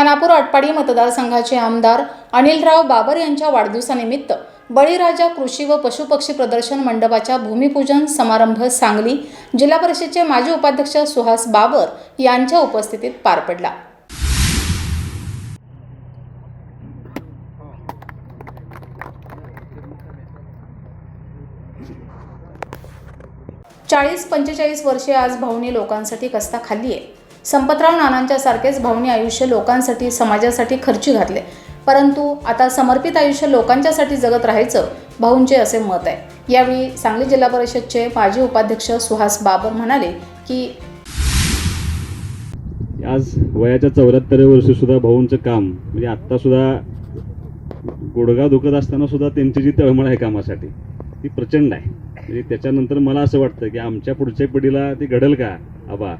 खानापूर आटपाडी मतदारसंघाचे आमदार अनिलराव बाबर यांच्या वाढदिवसानिमित्त बळीराजा कृषी व पशुपक्षी प्रदर्शन मंडपाच्या भूमिपूजन समारंभ सांगली जिल्हा परिषदेचे माजी उपाध्यक्ष सुहास बाबर यांच्या उपस्थितीत पार पडला. चाळीस पंचेचाळीस वर्षे आज भाऊनी लोकांसाठी कस्ता खाल्ली आहे संपतराव नानांच्या सारखेच भाऊनी आयुष्य लोकांसाठी समाजासाठी खर्ची घातले. परंतु आता समर्पित आयुष्य लोकांच्यासाठी जगत राहायचं भाऊंचे असे मत आहे. यावेळी सांगली जिल्हा परिषदचे माजी उपाध्यक्ष सुहास बाबर म्हणाले की आज वयाच्या चौऱ्याहत्तर वर्षी सुद्धा भाऊंचं काम म्हणजे आत्ता सुद्धा गुडघा दुखत असताना सुद्धा त्यांची जी तळमळ आहे कामासाठी ती प्रचंड आहे. म्हणजे त्याच्यानंतर मला असं वाटतं की आमच्या पुढच्या पिढीला ती घडेल का? आबा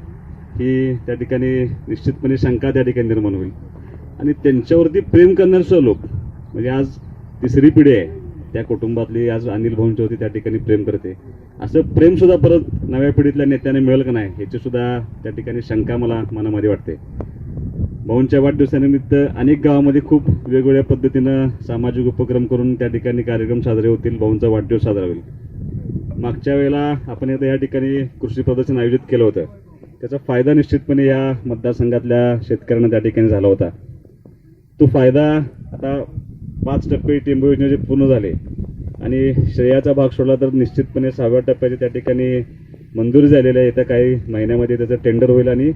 ही त्या ठिकाणी निश्चितपणे शंका त्या ठिकाणी निर्माण होईल. आणि त्यांच्यावरती प्रेम करणारे लोक म्हणजे आज तिसरी पिढी आहे त्या कुटुंबातली आज अनिल भाऊंच्यावरती त्या ठिकाणी प्रेम करते. असं प्रेमसुद्धा परत नव्या पिढीतल्या नेत्याने मिळेल का नाही ह्याचीसुद्धा त्या ठिकाणी शंका मला मनामध्ये वाटते. भाऊंच्या वाढदिवसानिमित्त अनेक गावामध्ये खूप वेगवेगळ्या पद्धतीनं सामाजिक उपक्रम करून त्या ठिकाणी कार्यक्रम साजरे होतील भाऊंचा वाढदिवस साजरा होईल. मागच्या वेळेला आपण एकदा या ठिकाणी कृषी प्रदर्शन आयोजित केलं होतं. त्याचा फायदा निश्चितपणे या मतदारसंघातल्या शेतकऱ्यांना त्या ठिकाणी झाला होता. तो फायदा आता पाच टप्पे टेंबू योजनेचे पूर्ण झाले. आणि श्रेयाचा भाग सोडला तर निश्चितपणे सहाव्या टप्प्याचे त्या ठिकाणी मंजूर झालेले आहे. येत्या काही महिन्यामध्ये त्याचं टेंडर होईल आणि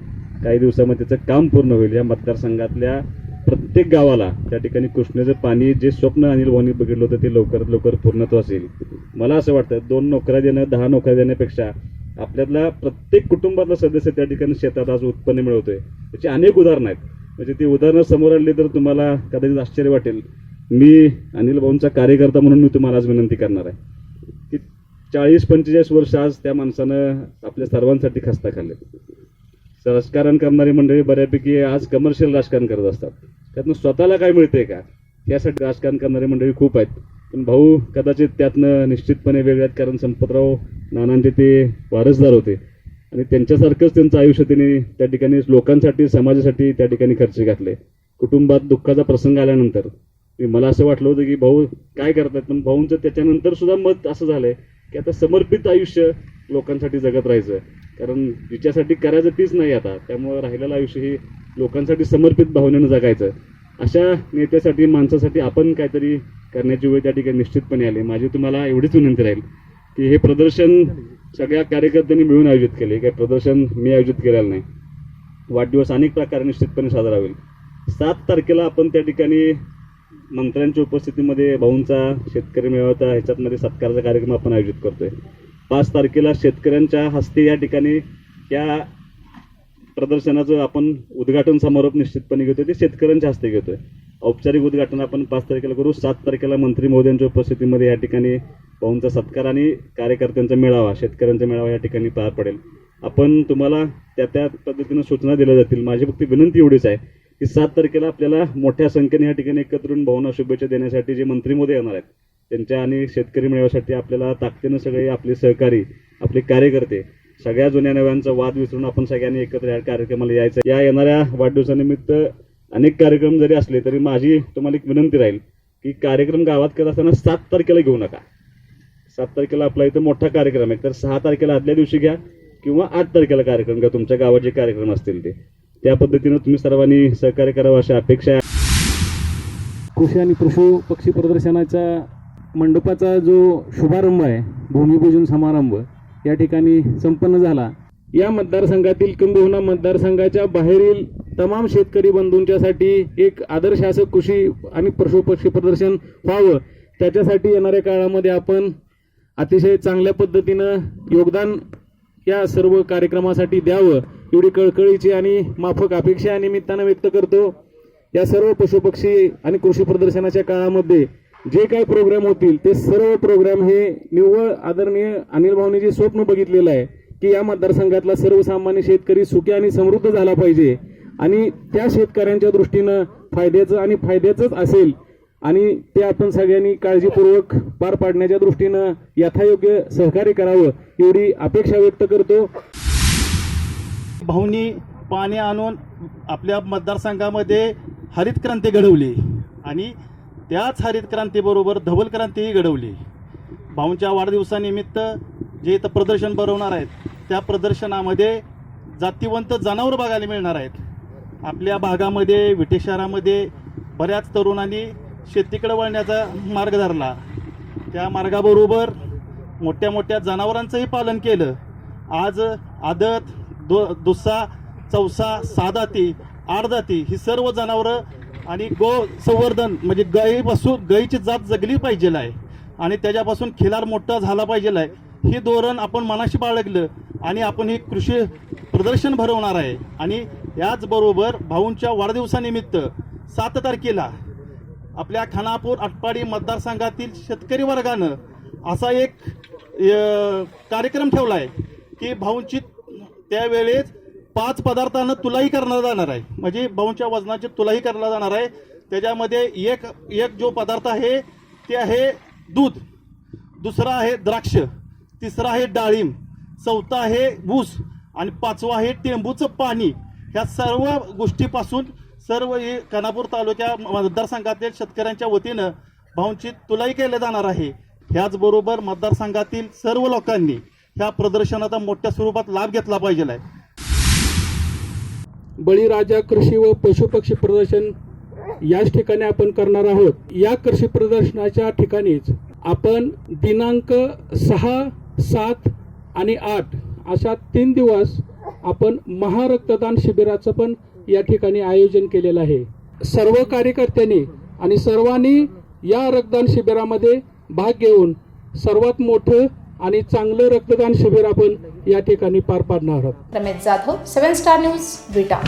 काही दिवसामध्ये त्याचं काम पूर्ण होईल. या मतदारसंघातल्या प्रत्येक गावाला त्या ठिकाणी कृष्णेचं पाणी जे स्वप्न अनिल भाऊनी बघितलं होतं ते लवकरात लवकर पूर्णत्व असेल. मला असं वाटतं दोन नोकऱ्या देणं दहा नोकऱ्या देण्यापेक्षा आपल्यातला प्रत्येक कुटुंबातला सदस्य त्या ठिकाणी शेतात आज उत्पन्न मिळवतोय. त्याची अनेक उदाहरणं आहेत. म्हणजे ती उदाहरणं समोर आणली तर तुम्हाला कदाचित आश्चर्य वाटेल. मी अनिल भाऊंचा कार्यकर्ता म्हणून मी तुम्हाला आज विनंती करणार आहे. की चाळीस पंचेचाळीस वर्ष आज त्या माणसानं आपल्या सर्वांसाठी खस्ता खाल्ले. राजकारण करणारी मंडळी बऱ्यापैकी आज कमर्शियल राजकारण करत असतात. त्यातनं स्वतःला काय मिळते का? यासाठी राजकारण करणारी मंडळी खूप आहेत. पण भाऊ कदाचित त्यातनं निश्चितपणे वेगळे आहेत कारण संपतराव नानांचे ते वारसदार होते. आणि त्यांच्यासारखंच त्यांचं आयुष्य त्यांनी त्या ठिकाणी लोकांसाठी समाजासाठी त्या ठिकाणी खर्च घातले. कुटुंबात दुःखाचा प्रसंग आल्यानंतर. मला असं वाटलं होतं की भाऊ काय करतात पण भाऊंचं त्याच्यानंतर सुद्धा मत असं झालंय की आता समर्पित आयुष्य लोकांसाठी जगत राहायचं कारण जिच्यासाठी करायचं तीच नाही आता. त्यामुळं राहिलेलं आयुष्य ही लोकांसाठी समर्पित भावनेनं जगायचं अशा नेत्यासाठी माणसासाठी आपण काहीतरी करण्याची वेळ त्या ठिकाणी निश्चितपणे आली. माझी तुम्हाला एवढीच विनंती राहील. की हे प्रदर्शन सगळ्या कार्यकर्त्यांनी मिळून आयोजित केले. काही प्रदर्शन मी आयोजित केलेलं नाही. वाढदिवस अनेक प्रकारे निश्चितपणे साजरा होईल. सात तारखेला आपण त्या ठिकाणी मंत्र्यांच्या उपस्थितीमध्ये भाऊंचा शेतकरी मेळावा ह्याच्यातमध्ये सत्काराचा कार्यक्रम आपण आयोजित करतोय. पाच तारखेला शेतकऱ्यांच्या हस्ते या ठिकाणी या प्रदर्शनाचं आपण उद्घाटन समारोप निश्चितपणे घेतोय. ते शेतकऱ्यांच्या हस्ते घेतोय. औपचारिक उद्घाटन आपण पाच तारखेला करू. सात तारखेला मंत्री महोदयांच्या उपस्थितीमध्ये या ठिकाणी भाऊंचा सत्कार आणि कार्यकर्त्यांचा मेळावा शेतकऱ्यांचा मेळावा या ठिकाणी पार पडेल. आपण तुम्हाला त्या त्या पद्धतीनं सूचना दिल्या जातील. माझी फक्त विनंती एवढीच आहे की सात तारखेला आपल्याला मोठ्या संख्येने या ठिकाणी एकत्र येऊन भावना शुभेच्छा देण्यासाठी जे मंत्री मोदी येणार आहेत त्यांच्या आणि शेतकरी मेळाव्यासाठी आपल्याला ताकदीनं सगळे आपले सहकारी आपले कार्यकर्ते सगळ्या जुन्या नव्यांचा वाद विसरून आपण सगळ्यांनी एकत्र या कार्यक्रमाला यायचं. या येणाऱ्या वाढदिवसानिमित्त अनेक कार्यक्रम जरी असले तरी माझी तुम्हाला एक विनंती राहील की कार्यक्रम गावात करत असताना सात तारखेला घेऊ नका. सात तारखेला आपला इथं मोठा कार्यक्रम आहे. तर सहा तारखेला आदल्या दिवशी घ्या किंवा आठ तारखेला कार्यक्रम घ्या. तुमच्या गावात जे कार्यक्रम असतील ते. त्या पद्धतीनं तुम्ही सर्वांनी सहकार्य करावं अशी अपेक्षा आहे. कृषी आणि पशु पक्षी प्रदर्शनाचा मंडपाचा जो शुभारंभ आहे भूमिपूजन समारंभ या ठिकाणी संपन्न झाला. या मतदारसंघातील किंबहुना मतदारसंघाच्या बाहेरील तमाम शेतकरी बंधूंच्यासाठी एक आदर्श असं कृषी आणि पशु पक्षी प्रदर्शन व्हावं. त्याच्यासाठी येणाऱ्या काळामध्ये आपण अतिशय चांगल्या पद्धतीनं योगदान या सर्व कार्यक्रमासाठी द्यावं एवढी कळकळीची आणि माफक अपेक्षा या निमित्तानं व्यक्त करतो. या सर्व पशुपक्षी आणि कृषी प्रदर्शनाच्या काळामध्ये जे काही प्रोग्राम होतील ते सर्व प्रोग्राम हे निव्वळ आदरणीय अनिल भाऊनी जे स्वप्न बघितलेलं आहे की या मतदारसंघातला सर्वसामान्य शेतकरी सुखी आणि समृद्ध झाला पाहिजे. आणि त्या शेतकऱ्यांच्या दृष्टीनं फायद्याचं आणि फायद्याचंच असेल आणि ते आपण सगळ्यांनी काळजीपूर्वक पार पाडण्याच्या दृष्टीनं यथायोग्य सहकार्य करावं एवढी अपेक्षा व्यक्त करतो. भाऊनी पाणी आणून आपल्या मतदारसंघामध्ये हरित क्रांती घडवली आणि त्याच हरित क्रांतीबरोबर धवल क्रांतीही घडवली. भाऊंच्या वाढदिवसानिमित्त जे इथं प्रदर्शन भरवणार आहेत त्या प्रदर्शनामध्ये जातीवंत जनावर बघायला मिळणार आहेत. आपल्या भागामध्ये विटे शहरामध्ये बऱ्याच तरुणांनी शेतीकडे वळण्याचा मार्ग धरला. त्या मार्गाबरोबर मोठ्या मोठ्या जनावरांचंही पालन केलं. आज आदत दो दुस्सा चौसा सादाती आडदाती ही सर्व जनावरं आणि गो संवर्धन म्हणजे गायीपासून गायीची जात जगली पाहिजे आहे. आणि त्याच्यापासून खिलार मोठा झाला पाहिजे आहे. हे धोरण आपण मनाशी बाळगलं आणि आपण हे कृषी प्रदर्शन भरवणार आहे. आणि याचबरोबर भाऊंच्या वाढदिवसानिमित्त सात तारखेला आपल्या खानापूर आटपाडी मतदारसंघातील शेतकरी वर्गानं असा एक कार्यक्रम ठेवला आहे की भाऊंची त्यावेळेस पाच पदार्थानं तुलाही करण्यात जाणार आहे. म्हणजे भाऊंच्या वजनाची तुलाही करण्यात जाणार आहे. त्याच्यामध्ये एक एक जो पदार्थ आहे ते आहे दूध. दुसरा आहे द्राक्ष. तिसरा आहे डाळिंब. चौथा आहे ऊस. आणि पाचवा आहे टेंबूचं पाणी. ह्या सर्व गोष्टीपासून सर्व ही खानापूर तालुक्या मतदारसंघातील शेतकऱ्यांच्या वतीनं भाऊंची तुलाही केलं जाणार आहे. ह्याचबरोबर मतदारसंघातील सर्व लोकांनी ह्या प्रदर्शनाचा मोठ्या स्वरूपात लाभ घेतला पाहिजे आहे बळीराजा कृषी व पशुपक्षी प्रदर्शन याच ठिकाणी आपण करणार आहोत. या कृषी प्रदर्शनाच्या ठिकाणीच आपण दिनांक सहा सात आणि आठ अशा तीन दिवस आपण महारक्तदान शिबिराचं पण या ठिकाणी आयोजन केलेलं आहे. सर्व कार्यकर्त्यांनी आणि सर्वांनी या रक्तदान शिबिरामध्ये भाग घेऊन सर्वात मोठं आणि चांगलं रक्तदान शिबिर आपण या ठिकाणी पार पाडणार आहोत. Ramesh Jadhav seven star news Vita